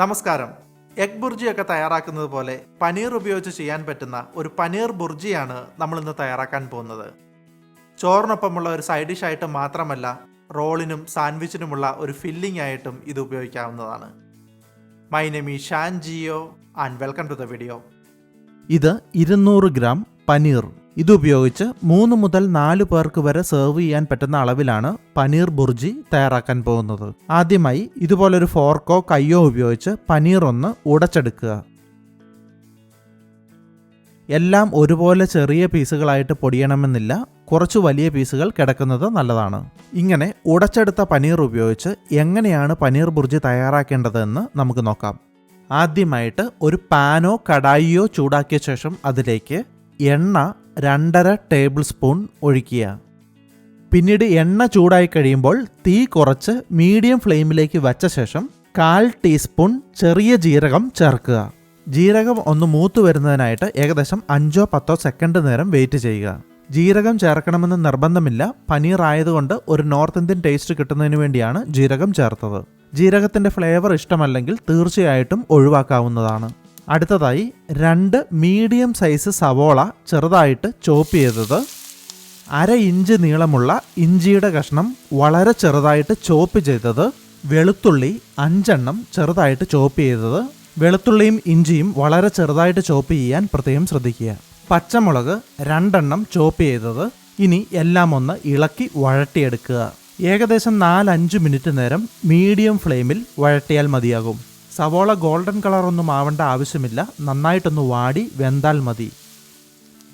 നമസ്കാരം. എഗ് ബുർജിയൊക്കെ തയ്യാറാക്കുന്നത് പോലെ പനീർ ഉപയോഗിച്ച് ചെയ്യാൻ പറ്റുന്ന ഒരു പനീർ ബുർജിയാണ് നമ്മൾ ഇന്ന് തയ്യാറാക്കാൻ പോകുന്നത്. ചോറിനൊപ്പമുള്ള ഒരു സൈഡ് ഡിഷ് ആയിട്ട് മാത്രമല്ല റോളിനും സാൻഡ്വിച്ചിനുമുള്ള ഒരു ഫില്ലിംഗ് ആയിട്ടും ഇത് ഉപയോഗിക്കാവുന്നതാണ്. My name Shan Jio and welcome to the video. ഇത് ഇരുന്നൂറ് ഗ്രാം പനീർ. ഇതുപയോഗിച്ച് മൂന്ന് മുതൽ നാല് പേർക്ക് വരെ സെർവ് ചെയ്യാൻ പറ്റുന്ന അളവിലാണ് പനീർ ബുർജി തയ്യാറാക്കാൻ പോകുന്നത്. ആദ്യമായി ഇതുപോലൊരു ഫോർക്കോ കയ്യോ ഉപയോഗിച്ച് പനീർ ഒന്ന് ഉടച്ചെടുക്കുക. എല്ലാം ഒരുപോലെ ചെറിയ പീസുകളായിട്ട് പൊടിയണമെന്നില്ല കുറച്ച് വലിയ പീസുകൾ കിടക്കുന്നത് നല്ലതാണ്. ഇങ്ങനെ ഉടച്ചെടുത്ത പനീർ ഉപയോഗിച്ച് എങ്ങനെയാണ് പനീർ ബുർജി തയ്യാറാക്കേണ്ടതെന്ന് നമുക്ക് നോക്കാം. ആദ്യമായിട്ട് ഒരു പാനോ കടായിയോ ചൂടാക്കിയ ശേഷം അതിലേക്ക് എണ്ണ രണ്ടര ടേബിൾ സ്പൂൺ ഒഴിക്കുക. പിന്നീട് എണ്ണ ചൂടായി കഴിയുമ്പോൾ തീ കുറച്ച് മീഡിയം ഫ്ലെയിമിലേക്ക് വച്ച ശേഷം കാൽ ടീസ്പൂൺ ചെറിയ ജീരകം ചേർക്കുക. ജീരകം ഒന്ന് മൂത്ത് വരുന്നതിനായിട്ട് ഏകദേശം അഞ്ചോ പത്തോ സെക്കൻഡ് നേരം വെയിറ്റ് ചെയ്യുക. ജീരകം ചേർക്കണമെന്ന് നിർബന്ധമില്ല. പനീർ ആയതുകൊണ്ട് ഒരു നോർത്ത് ഇന്ത്യൻ ടേസ്റ്റ് കിട്ടുന്നതിന് വേണ്ടിയാണ് ജീരകം ചേർത്തത്. ജീരകത്തിന്റെ ഫ്ലേവർ ഇഷ്ടമല്ലെങ്കിൽ തീർച്ചയായിട്ടും ഒഴിവാക്കാവുന്നതാണ്. അടുത്തതായി രണ്ട് മീഡിയം സൈസ് സവോള ചെറുതായിട്ട് ചോപ്പ് ചെയ്തത്. അര ഇഞ്ച് നീളമുള്ള ഇഞ്ചിയുടെ കഷ്ണം വളരെ ചെറുതായിട്ട് ചോപ്പ് ചെയ്തത്. വെളുത്തുള്ളി അഞ്ചെണ്ണം ചെറുതായിട്ട് ചോപ്പ് ചെയ്തത്. വെളുത്തുള്ളിയും ഇഞ്ചിയും വളരെ ചെറുതായിട്ട് ചോപ്പ് ചെയ്യാൻ പ്രത്യേകം ശ്രദ്ധിക്കുക. പച്ചമുളക് രണ്ടെണ്ണം ചോപ്പ് ചെയ്തത്. ഇനി എല്ലാം ഒന്ന് ഇളക്കി വഴട്ടിയെടുക്കുക ഏകദേശം നാലഞ്ച് മിനിറ്റ് നേരം മീഡിയം ഫ്ലെയിമിൽ വഴട്ടിയാൽ മതിയാകും. സവോള ഗോൾഡൻ കളർ ഒന്നും ആവേണ്ട ആവശ്യമില്ല. നന്നായിട്ടൊന്ന് വാടി വെന്താൽ മതി.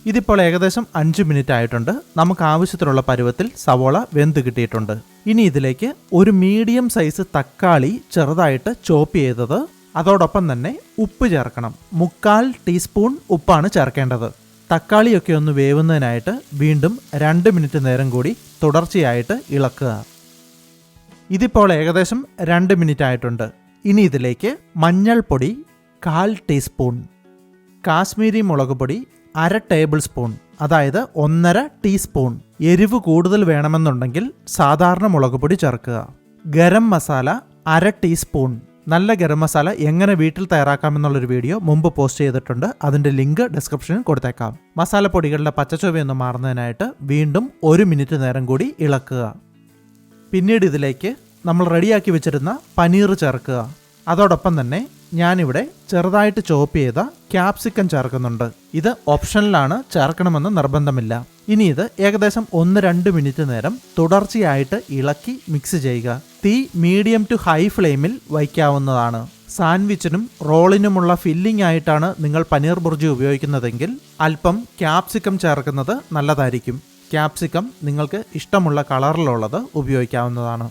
ഇതിപ്പോൾ ഏകദേശം അഞ്ച് മിനിറ്റ് ആയിട്ടുണ്ട്. നമുക്ക് ആവശ്യത്തിനുള്ള പരുവത്തിൽ സവോള വെന്ത് കിട്ടിയിട്ടുണ്ട്. ഇനി ഇതിലേക്ക് ഒരു മീഡിയം സൈസ് തക്കാളി ചെറുതായിട്ട് ചോപ്പ് ചെയ്തത്. അതോടൊപ്പം തന്നെ ഉപ്പ് ചേർക്കണം. മുക്കാൽ ടീസ്പൂൺ ഉപ്പാണ് ചേർക്കേണ്ടത്. തക്കാളിയൊക്കെ ഒന്ന് വേവുന്നതിനായിട്ട് വീണ്ടും രണ്ട് മിനിറ്റ് നേരം കൂടി തുടർച്ചയായിട്ട് ഇളക്കുക. ഇതിപ്പോൾ ഏകദേശം രണ്ട് മിനിറ്റ് ആയിട്ടുണ്ട്. ഇനി ഇതിലേക്ക് മഞ്ഞൾപ്പൊടി കാൽ ടീസ്പൂൺ കാശ്മീരി മുളക് പൊടി അര ടേബിൾ സ്പൂൺ അതായത് ഒന്നര ടീസ്പൂൺ എരിവ് കൂടുതൽ വേണമെന്നുണ്ടെങ്കിൽ സാധാരണ മുളക് പൊടി ചേർക്കുക. ഗരം മസാല അര ടീസ്പൂൺ. നല്ല ഗരം മസാല എങ്ങനെ വീട്ടിൽ തയ്യാറാക്കാമെന്നുള്ളൊരു വീഡിയോ മുമ്പ് പോസ്റ്റ് ചെയ്തിട്ടുണ്ട്. അതിന്റെ ലിങ്ക് ഡിസ്ക്രിപ്ഷനിൽ കൊടുത്തേക്കാം. മസാലപ്പൊടികളുടെ പച്ചച്ചുവയൊന്ന് മാറുന്നതിനായിട്ട് വീണ്ടും ഒരു മിനിറ്റ് നേരം കൂടി ഇളക്കുക. പിന്നീട് ഇതിലേക്ക് നമ്മൾ റെഡിയാക്കി വെച്ചിരുന്ന പനീർ ചേർക്കുക. അതോടൊപ്പം തന്നെ ഞാനിവിടെ ചെറുതായിട്ട് ചോപ്പ് ചെയ്ത ക്യാപ്സിക്കം ചേർക്കുന്നുണ്ട്. ഇത് ഓപ്ഷനിലാണ് ചേർക്കണമെന്ന് നിർബന്ധമില്ല. ഇനി ഇത് ഏകദേശം ഒന്ന് രണ്ട് മിനിറ്റ് നേരം തുടർച്ചയായിട്ട് ഇളക്കി മിക്സ് ചെയ്യുക. തീ മീഡിയം ടു ഹൈ ഫ്ലെയിമിൽ വയ്ക്കാവുന്നതാണ്. സാൻഡ്വിച്ചിനും റോളിനുമുള്ള ഫില്ലിംഗ് ആയിട്ടാണ് നിങ്ങൾ പനീർ ബുർജി ഉപയോഗിക്കുന്നതെങ്കിൽ അല്പം ക്യാപ്സിക്കം ചേർക്കുന്നത് നല്ലതായിരിക്കും. ക്യാപ്സിക്കം നിങ്ങൾക്ക് ഇഷ്ടമുള്ള കളറിലുള്ളത് ഉപയോഗിക്കാവുന്നതാണ്.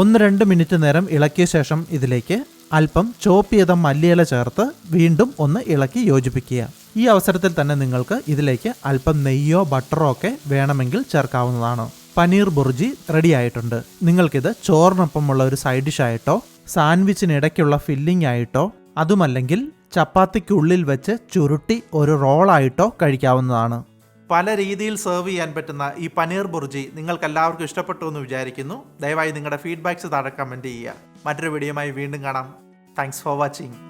ഒന്ന് രണ്ട് മിനിറ്റ് നേരം ഇളക്കിയ ശേഷം ഇതിലേക്ക് അല്പം ചോപ്പ് ചെയ്ത മല്ലിയില ചേർത്ത് വീണ്ടും ഒന്ന് ഇളക്കി യോജിപ്പിക്കുക. ഈ അവസരത്തിൽ തന്നെ നിങ്ങൾക്ക് ഇതിലേക്ക് അല്പം നെയ്യോ ബട്ടറോ ഒക്കെ വേണമെങ്കിൽ ചേർക്കാവുന്നതാണ്. പനീർ ബുർജി റെഡി ആയിട്ടുണ്ട്. നിങ്ങൾക്കിത് ചോറിനൊപ്പമുള്ള ഒരു സൈഡ് ഡിഷ് ആയിട്ടോ സാൻഡ്വിച്ചിനിടയ്ക്കുള്ള ഫില്ലിംഗ് ആയിട്ടോ അതുമല്ലെങ്കിൽ ചപ്പാത്തിക്കുള്ളിൽ വെച്ച് ചുരുട്ടി ഒരു റോളായിട്ടോ കഴിക്കാവുന്നതാണ്. പല രീതിയിൽ സെർവ് ചെയ്യാൻ പറ്റുന്ന ഈ പനീർ ബുർജി നിങ്ങൾക്ക് എല്ലാവർക്കും ഇഷ്ടപ്പെട്ടു എന്ന് വിചാരിക്കുന്നു. ദയവായി നിങ്ങളുടെ ഫീഡ്ബാക്ക്സ് താഴെ കമന്റ് ചെയ്യുക. മറ്റൊരു വീഡിയോയുമായി വീണ്ടും കാണാം. Thanks for watching